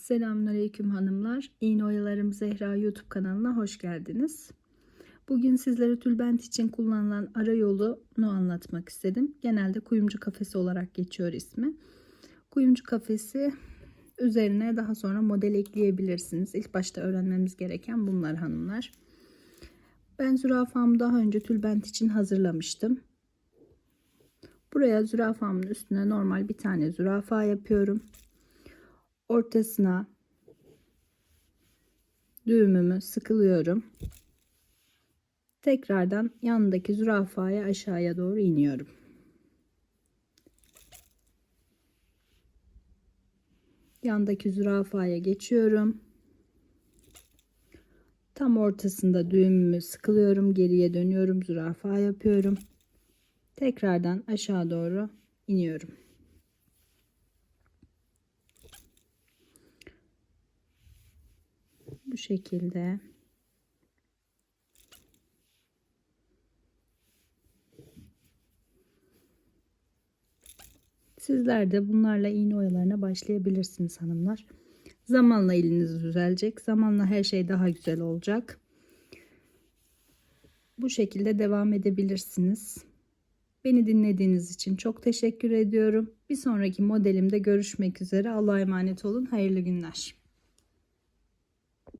Selamünaleyküm hanımlar. İğne Oyalarım Zehra YouTube kanalına hoş geldiniz. Bugün sizlere tülbent için kullanılan ara yolunu anlatmak istedim. Genelde kuyumcu kafesi olarak geçiyor ismi. Kuyumcu kafesi üzerine daha sonra model ekleyebilirsiniz. İlk başta öğrenmemiz gereken bunlar hanımlar. Ben zürafamı daha önce tülbent için hazırlamıştım. Buraya zürafamın üstüne normal bir tane zürafa yapıyorum ortasına düğümümü sıkılıyorum. Tekrardan yanındaki zürafaya aşağıya doğru iniyorum. Yandaki zürafaya geçiyorum. Tam ortasında düğümümü sıkılıyorum. Geriye dönüyorum. Zürafa yapıyorum. Tekrardan aşağı doğru iniyorum. Bu şekilde Sizler de bunlarla iğne oyalarına başlayabilirsiniz hanımlar. Zamanla eliniz düzelecek. Zamanla her şey daha güzel olacak. Bu şekilde devam edebilirsiniz. Beni dinlediğiniz için çok teşekkür ediyorum. Bir sonraki modelimde görüşmek üzere. Allah'a emanet olun. Hayırlı günler.